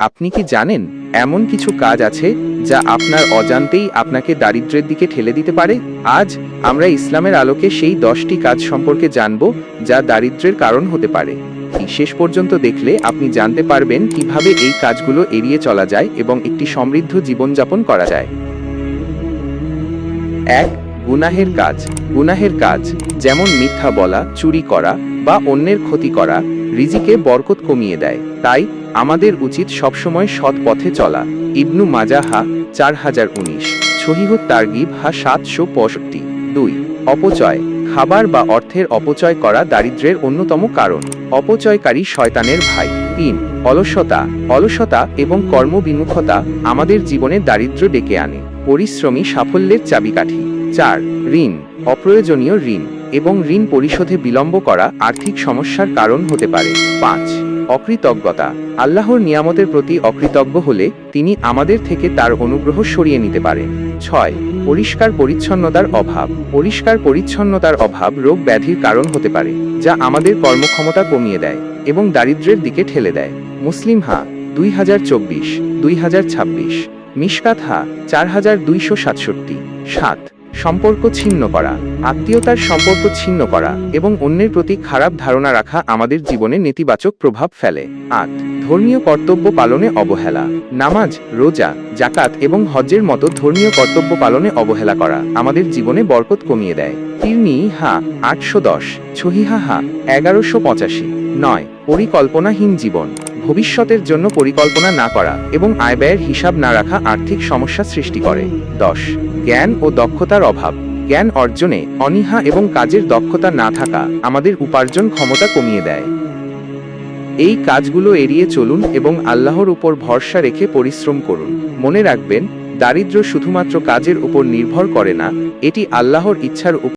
আপনি কি জানেন এমন কিছু কাজ আছে যা আপনার অজান্তেই আপনাকে দারিদ্র্যের দিকে ঠেলে দিতে পারে? আজ আমরা ইসলামের আলোকে সেই দশটি কাজ সম্পর্কে জানব যা দারিদ্র্যের কারণ হতে পারে। শেষ পর্যন্ত দেখলে আপনি জানতে পারবেন কীভাবে এই কাজগুলো এড়িয়ে চলা যায় এবং একটি সমৃদ্ধ জীবনযাপন করা যায়। এক, গুনাহের কাজ। গুনাহের কাজ, যেমন মিথ্যা বলা, চুরি করা বা অন্যের ক্ষতি করা রিজিকে বরকত কমিয়ে দেয়। তাই আমাদের উচিত সবসময় সৎ পথে চলা। ইবনু মাজাহা, চার হাজার উনিশ। সহিহুত তারগিব, হা সাতশো পঁয়ষট্টি। দুই। অপচয়। খাবার বা অর্থের অপচয় করা দারিদ্র্যের অন্যতম কারণ। অপচয়কারী শয়তানের ভাই। তিন। অলসতা। অলসতা এবং কর্মবিমুখতা আমাদের জীবনে দারিদ্র্য ডেকে আনে। পরিশ্রমী সাফল্যের চাবিকাঠি। চার। ঋণ। অপ্রয়োজনীয় ঋণ। এবং ঋণ পরিশোধে বিলম্ব করা আর্থিক সমস্যার কারণ হতে পারে। পাঁচ, অকৃতজ্ঞতা। আল্লাহর নিয়ামতের প্রতি অকৃতজ্ঞ হলে তিনি আমাদের থেকে তার অনুগ্রহ সরিয়ে নিতে পারেন। ছয়, পরিষ্কার পরিচ্ছন্নতার অভাব। পরিষ্কার পরিচ্ছন্নতার অভাব রোগ ব্যাধির কারণ হতে পারে, যা আমাদের কর্মক্ষমতা কমিয়ে দেয় এবং দারিদ্র্যের দিকে ঠেলে দেয়। মুসলিম হা, দুই হাজার চব্বিশ, দুই হাজার ছাব্বিশ। মিশকাত হা, চার হাজার দুইশো সাতষট্টি। সাত সম্পর্ক ছিন্ন করা, আত্মীয়তার সম্পর্ক ছিন্ন করা এবং অন্যের প্রতি খারাপ ধারণা রাখা আমাদের জীবনে নেতিবাচক প্রভাব ফেলে। আট, ধর্মীয় কর্তব্য পালনে অবহেলা, নামাজ, রোজা জাকাত এবং হজ্জের মতো ধর্মীয় কর্তব্য পালনে অবহেলা করা আমাদের জীবনে বরকত কমিয়ে দেয়। তিরনি হা, আটশো দশ, ছহিহা হা, এগারোশো পঁচাশি, নয়, পরিকল্পনাহীন জীবন, ভবিষ্যতের জন্য পরিকল্পনা না করা এবং আয় ব্যয়ের হিসাব না রাখা আর্থিক সমস্যা সৃষ্টি করে, দশ, জ্ঞান ও দক্ষতার অভাব, জ্ঞান অর্জনে, অনীহা এবং কাজের দক্ষতা না থাকা, আমাদের উপার্জন ক্ষমতা কমিয়ে দেয়। এই কাজগুলো এড়িয়ে চলুন এবং আল্লাহর উপর ভরসা রেখে পরিশ্রম করুন। মনে রাখবেন, দারিদ্র্য শুধুমাত্র কাজের উপর নির্ভর করে না, এটি আল্লাহর ইচ্ছার উপর